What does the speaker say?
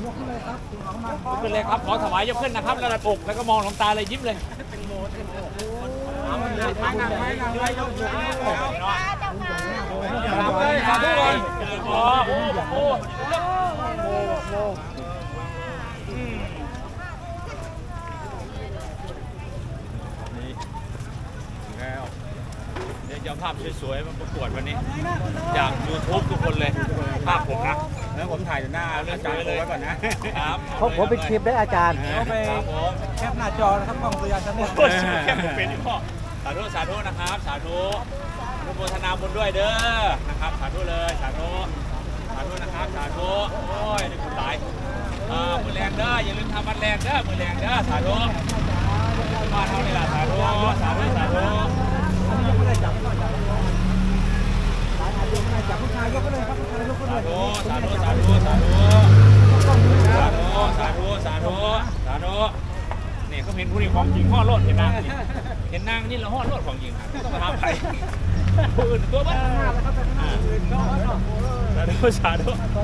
ขึ้นเลยครับถึงของมายกขึ้นเลยครับขอถวายยกขึ้นนะครับระดับอกแล้วก็มองหลวงตาเลยยิ้มเลยทางงานไว้งานไว้ยกขึ้นเลยสาธุเลยโอ้โหโอ้โหอืมนี่แล้วเดี๋ยวจะเอาภาพสวยๆมาประกวดวันนี้ จาก YouTube ทุกคนเลย ภาพผมนะ แล้วผมถ่ายอยู่หน้าอาจารย์โทรไว้ก่อนนะครับผมผมเป็นคลิปได้อาจารย์เอาไปครับผมแคปหน้าจอนะครับกล้องตัวยาชาแนลโอ้ยแค่ผมเป็นอยู่พ่อสาธุสาธุนะครับ สาธุอนุโมทนาบุญด้วยเด้อนะครับ สาธุเลยสาธุสาธุนะครับสาธุโอ้ยนี่คุณตายเอ่อมือแรงเด้ออย่าลืมทำมันแรงเด้อมือแรงเด้อสาธุมาเท่านี้ล่ะสาธุสาธุสาธุ ยังไม่ได้จับไม่ได้จับสายอาจจะไม่ได้จับผู้ชายยกขึ้นเลยครับผู้ชายยกขึ้นเล สาย ธุ สาธุ สาธุ สาธุ สาธุ สาธุ สาธุ สาธุนี่เขาเห็นผู้นี้ของจริงห่อโลดเห็นนางนี่เห็นนางนี่เราห่อโลดของจริงครับต้องมาทำใครผู้อื่นตัวบ้านแล้วครับไปข้างหน้าอื่นก็สาธุสาธุ